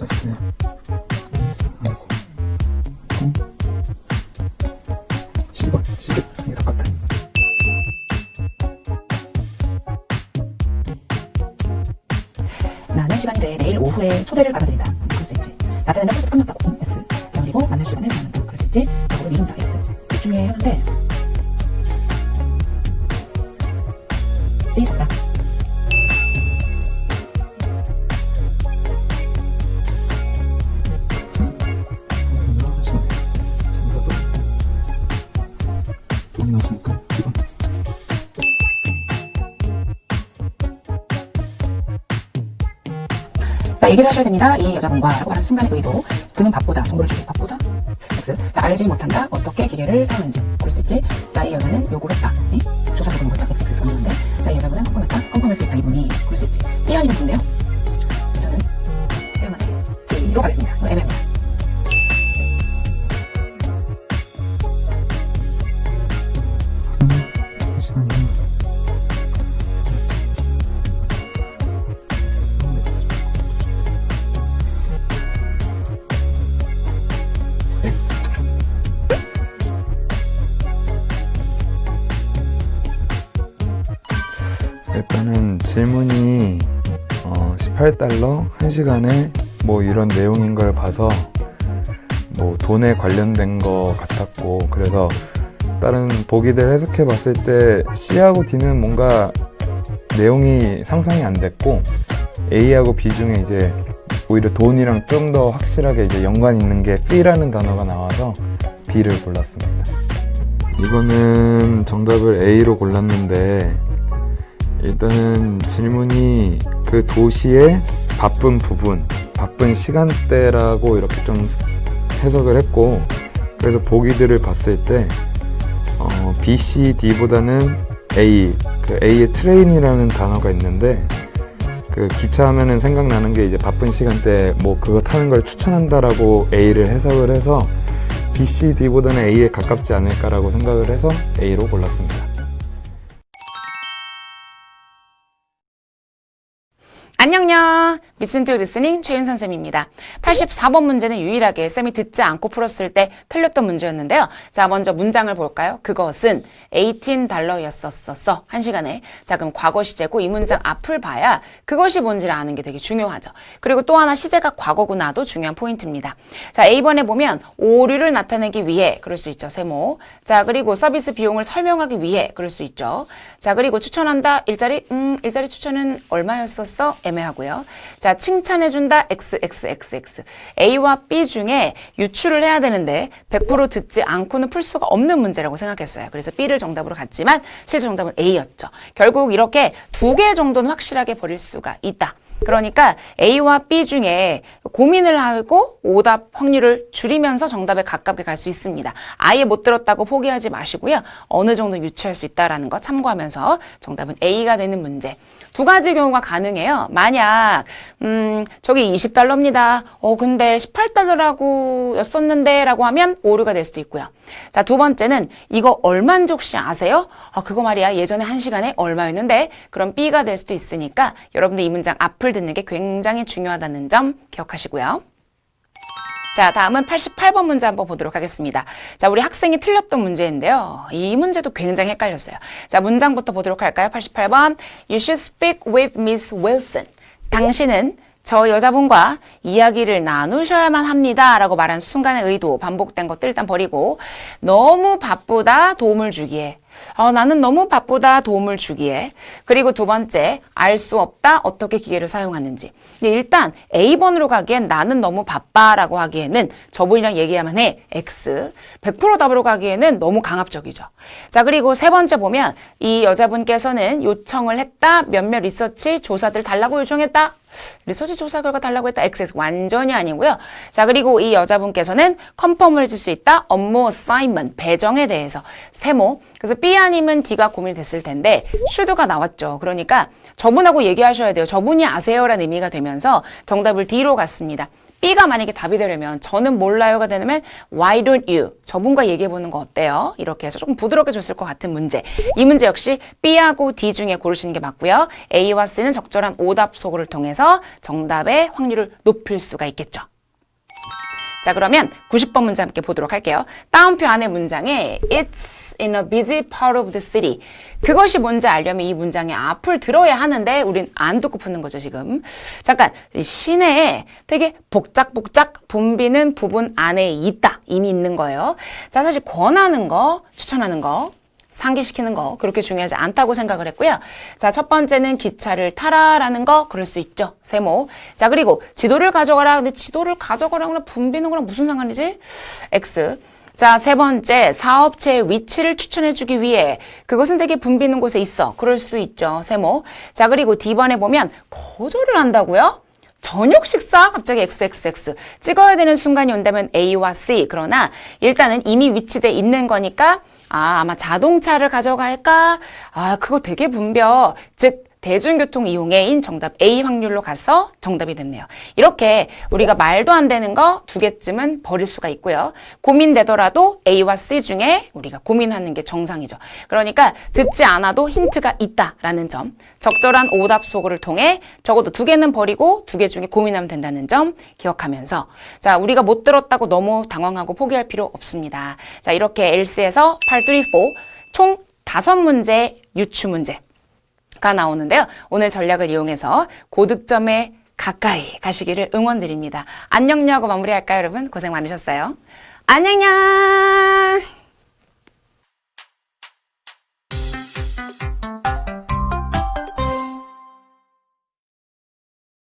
삭제 하고 나는 시간이 돼. 내일 오후에 초대를 받아들인다. 그럴 수 있지. 나한테는 홀수 끝났다고 응? 자 그리고 만날 시간을 정한다 그럴 수 있지? 야구를 미룬다 X 둘 중에 하는데 자, 얘기를 하셔야 됩니다. 이 여자분과 라고 하는 순간의 의도. 그는 밥보다, 정보를 주고 밥보다? X. 자, 알지 못한다. 어떻게 기계를 사용하는지. 그럴 수 있지. 자, 이 여자는 요구했다. 네? 질문이 어, 18달러 1시간에 뭐 이런 내용인 걸 봐서 뭐 돈에 관련된 거 같았고 그래서 다른 보기들 해석해 봤을 때 C하고 D는 뭔가 내용이 상상이 안 됐고 A하고 B 중에 이제 오히려 돈이랑 좀 더 확실하게 이제 연관 있는 게 fee라는 단어가 나와서 B를 골랐습니다. 이거는 정답을 A로 골랐는데 일단은 질문이 그 도시의 바쁜 부분, 바쁜 시간대라고 이렇게 좀 해석을 했고 그래서 보기들을 봤을 때 어, B, C, D보다는 A, 그 A의 트레인이라는 단어가 있는데 그 기차 하면은 생각나는 게 이제 바쁜 시간대 뭐 그거 타는 걸 추천한다라고 A를 해석을 해서 B, C, D보다는 A에 가깝지 않을까라고 생각을 해서 A로 골랐습니다. 안녕요. 미친 투 리스닝 최윤선 쌤입니다. 84번 문제는 유일하게 쌤이 듣지 않고 풀었을 때 틀렸던 문제였는데요. 자, 먼저 문장을 볼까요? 그것은 18달러였었어. 한 시간에. 자, 그럼 과거 시제고 이 문장 앞을 봐야 그것이 뭔지를 아는 게 되게 중요하죠. 그리고 또 하나 시제가 과거구나도 중요한 포인트입니다. 자, A번에 보면 오류를 나타내기 위해 그럴 수 있죠. 세모. 자, 그리고 서비스 비용을 설명하기 위해 그럴 수 있죠. 자, 그리고 추천한다. 일자리 음, 일자리 추천은 얼마였었어? 애매하고요. 자, 칭찬해준다. XXXX. A와 B 중에 유출을 해야 되는데 100% 듣지 않고는 풀 수가 없는 문제라고 생각했어요. 그래서 B를 정답으로 갔지만 실제 정답은 A였죠. 결국 이렇게 두 개 정도는 확실하게 버릴 수가 있다. 그러니까 A와 B 중에 고민을 하고 오답 확률을 줄이면서 정답에 가깝게 갈 수 있습니다. 아예 못 들었다고 포기하지 마시고요. 어느 정도 유추할 수 있다라는 거 참고하면서 정답은 A가 되는 문제. 두 가지 경우가 가능해요. 만약 음, 저기 20달러입니다. 어, 근데 18달러라고 였었는데 라고 하면 오류가 될 수도 있고요. 자, 두 번째는 이거 얼마인지 혹시 아세요? 아, 그거 말이야. 예전에 한 시간에 얼마였는데 그럼 B가 될 수도 있으니까 여러분들 이 문장 앞을 듣는 게 굉장히 중요하다는 점 기억하시고요. 자, 다음은 88번 문제 한번 보도록 하겠습니다. 자, 우리 학생이 틀렸던 문제인데요. 이 문제도 굉장히 헷갈렸어요. 자, 문장부터 보도록 할까요? 88번. You should speak with Miss Wilson. 당신은 저 여자분과 이야기를 나누셔야만 합니다. 라고 말한 순간의 의도, 반복된 것들 일단 버리고, 너무 바쁘다, 도움을 주기에. 어, 나는 너무 바쁘다, 도움을 주기에. 그리고 두 번째, 알 수 없다, 어떻게 기계를 사용하는지. 일단 A번으로 가기엔 나는 너무 바빠 라고 하기에는 저분이랑 얘기하면 해. X. 100% 답으로 가기에는 너무 강압적이죠. 자, 그리고 세 번째 보면 이 여자분께서는 요청을 했다, 몇몇 리서치 조사들 달라고 요청했다. 리서치 조사 결과 달라고 했다. XX 완전히 아니고요. 자, 그리고 이 여자분께서는 컨펌을 줄수 있다. 업무 어사이먼 배정에 대해서 세모. 그래서 B 아니면 D가 고민이 됐을 텐데 should가 나왔죠. 그러니까 저분하고 얘기하셔야 돼요. 저분이 아세요라는 의미가 되면서 정답을 D로 갔습니다. B가 만약에 답이 되려면 저는 몰라요가 되면 why don't you 저분과 얘기해 보는 거 어때요? 이렇게 해서 조금 부드럽게 줬을 것 같은 문제. 이 문제 역시 B하고 D 중에 고르시는 게 맞고요. A와 C는 적절한 오답 소구를 통해서 정답의 확률을 높일 수가 있겠죠. 자, 그러면 90번 문제 함께 보도록 할게요. 다운표 안에 문장에 It's in a busy part of the city. 그것이 뭔지 알려면 이 문장의 앞을 들어야 하는데 우린 안 듣고 푸는 거죠, 지금. 잠깐, 이 시내에 되게 복작복작 붐비는 부분 안에 있다. 이미 있는 거예요. 자, 사실 권하는 거, 추천하는 거, 상기시키는 거 그렇게 중요하지 않다고 생각을 했고요. 자, 첫 번째는 기차를 타라라는 거 그럴 수 있죠. 세모. 자, 그리고 지도를 가져가라. 근데 지도를 가져가라거나 붐비는 거랑 무슨 상관이지? X. 자, 세 번째, 사업체의 위치를 추천해주기 위해 그것은 되게 붐비는 곳에 있어. 그럴 수 있죠. 세모. 자, 그리고 D번에 보면 거절을 한다고요? 저녁 식사 갑자기 XXX 찍어야 되는 순간이 온다면 A와 C 그러나 일단은 이미 위치돼 있는 거니까 아 아마 자동차를 가져갈까? 아 그거 되게 분벼 즉 대중교통 이용해인 정답 A 확률로 가서 정답이 됐네요. 이렇게 우리가 말도 안 되는 거 두 개쯤은 버릴 수가 있고요. 고민되더라도 A와 C 중에 우리가 고민하는 게 정상이죠. 그러니까 듣지 않아도 힌트가 있다라는 점. 적절한 오답 소구를 통해 적어도 두 개는 버리고 두 개 중에 고민하면 된다는 점 기억하면서 자, 우리가 못 들었다고 너무 당황하고 포기할 필요 없습니다. 자, 이렇게 엘스에서 8, 3, 4총 다섯 문제 유추 문제 가 나오는데요. 오늘 전략을 이용해서 고득점에 가까이 가시기를 응원드립니다. 안녕요 하고 마무리할까요, 여러분? 고생 많으셨어요. 안녕요!